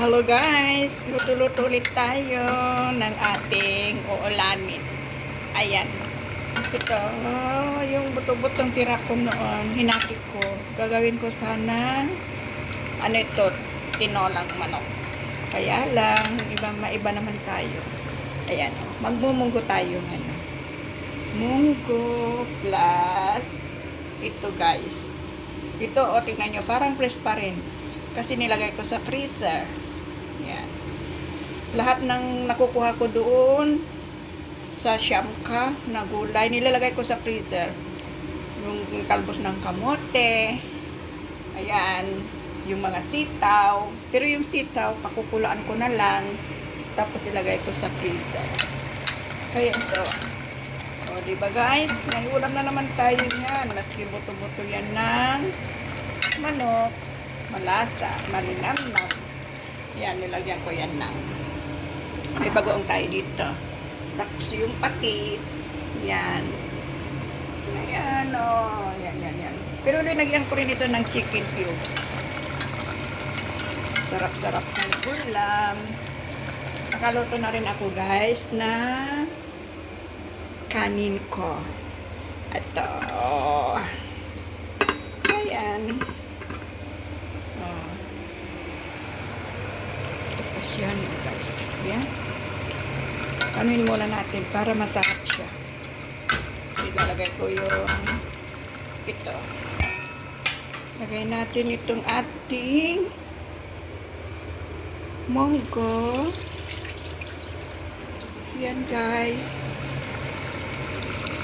Hello guys! Luto-luto ulit tayo ng ating uulamin. Ayan. Ito, yung buto-butong tira ko noon, hinati ko. Gagawin ko sana, ano ito, tinolang manok. Kaya lang, iba, maiba naman tayo. Ayan, magmumunggo tayo ngayon. Munggo plus ito guys. Ito, o tingnan nyo, parang fresh pa rin. Kasi nilagay ko sa freezer. Lahat ng nakukuha ko doon sa Shamka na gulay, nilalagay ko sa freezer. Yung talbos ng kamote, ayan, yung mga sitaw. Pero yung sitaw, pakukulaan ko na lang. Tapos ilagay ko sa freezer. Kaya ito. O, di ba guys? May ulam na naman tayo yan. Maski buto-buto yan ng manok malasa, malinamnam. Yan, nilagyan ko yan ng may bagoong tayo dito. Tapos yung patis. Yan. Ayan, o. Oh. Yan, yan, yan. Pero linagyan ko rin ito ng chicken cubes. Sarap-sarap ng ulam. Nakaluto na rin ako, guys, na kanin ko. Ito. Ayan. Oh. Tapos yan, guys. Yan. Kanuin muna natin para masarap siya. Ilalagay ko yung ito. Lagay natin itong ating monggo. Yan, guys.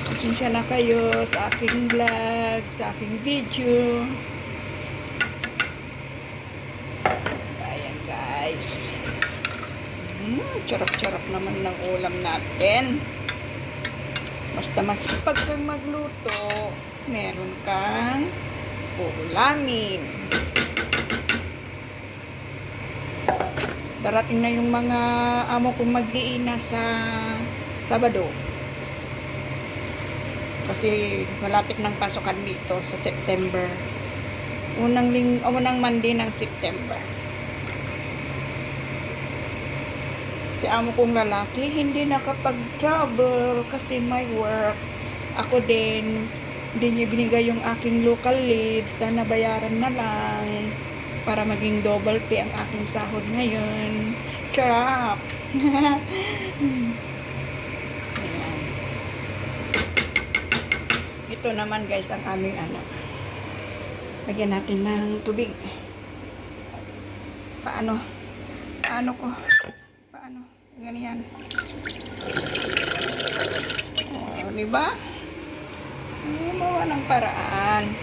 Pasensya na kayo sa aking vlog, sa aking video. Ayan guys. Mm, charap-charap naman ng ulam natin. Basta mas pag kang magluto, meron kang ulamin. Darating na yung mga amo kong mag-iina sa Sabado. Kasi malapit ng pasukan dito sa September. Unang ling unang Monday ng September. Si amo kong lalaki hindi nakapag-travel kasi may work. Ako din, hindi niya binigay yung aking local leaves na nabayaran na lang para maging double pay ang aking sahod ngayon. Ayan. Ito naman guys ang aming ano. Lagyan natin ng tubig. Paano? Paano ko? Paano? Ganyan. Oh, di ba? Gumawa ng paraan.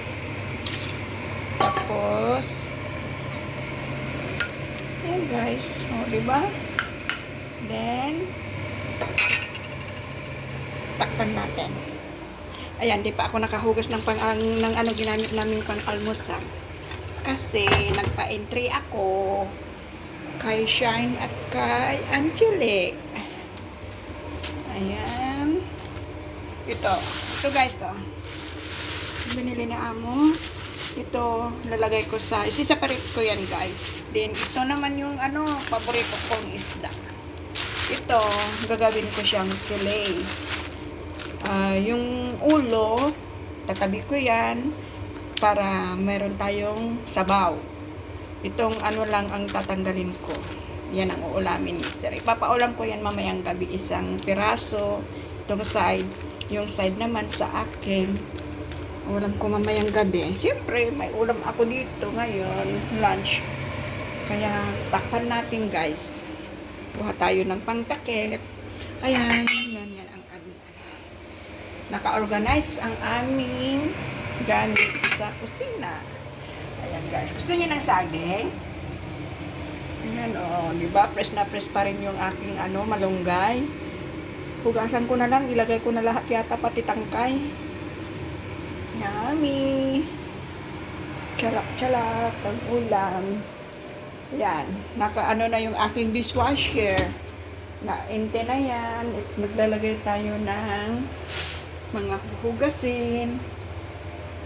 Tapos, yan guys. Oh, di ba? Then, takpan natin. Ayan, di pa ako nakahugas ng pang ang, ng ano ginamit namin pang almusal. Kasi nagpa-entry ako kay Shine at kay Angelic. Ayan. Ito. Ito guys, oh. Binili na amo. Ito, lalagay ko sa, isiseparate ko yan guys. Then, ito naman yung ano, paborito kong isda. Ito, gagawin ko siyang fillet. Ah, yung ulo, tatabi ko yan para meron tayong sabaw. Itong ano lang ang tatanggalin ko. Yan ang uulamin ni Sir. Ipapaulam ko yan mamayang gabi isang piraso. Itong side, yung side naman sa akin. Ulam ko mamayang gabi. Siyempre, may ulam ako dito ngayon, lunch. Kaya, takpan natin guys. Kuha tayo ng pangtakip. Ayan, yan yan ang aming ano. Naka-organize ang aming gamit sa kusina. Ayan guys. Gusto niyo ng saging? Ayan. Oh, di ba? Fresh na fresh pa rin yung aking ano, malunggay. Hugasan ko na lang. Ilagay ko na lahat yata pati tangkay. Yummy! Charap-charap ang ulam. Yan. Naka ano na yung aking dishwasher. Na-ente na yan. Maglalagay tayo ng mga hugasin.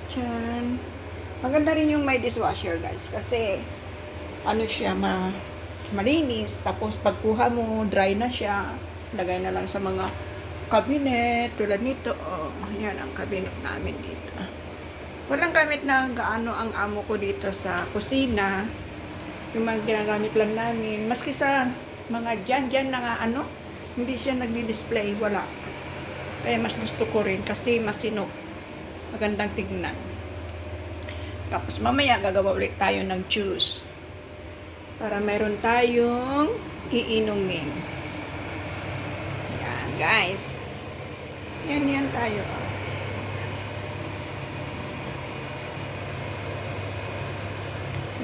Diyan. Maganda rin yung may dishwasher guys. Kasi ano siya ma malinis. Tapos pagkuha mo, dry na siya. Lagay na lang sa mga cabinet, tulad nito. Oh, yan ang cabinet namin dito. Walang gamit na gaano ang amo ko dito sa kusina. Yung mga ginagamit lang namin. Maski sa mga dyan-dyan na nga ano, hindi siya nagdi-display. Wala. Kaya mas gusto ko rin kasi masinop. Magandang tignan. Tapos mamaya gagawa ulit tayo ng juice. Para meron tayong iinumin. Yan, guys. Yan, yan tayo.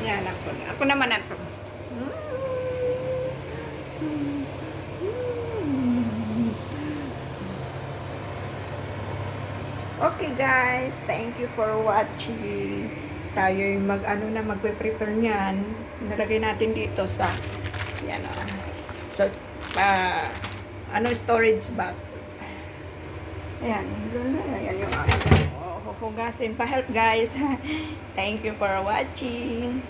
Yan ako. Ako naman ako. Okay guys, thank you for watching. Tayo yung mag ano na magpe-prepare niyan. Nalagay natin dito sa yan ah, sa ah, ano storage bag. Ayan, ayan yung aking oh, huhugasin pa help guys. thank you for watching.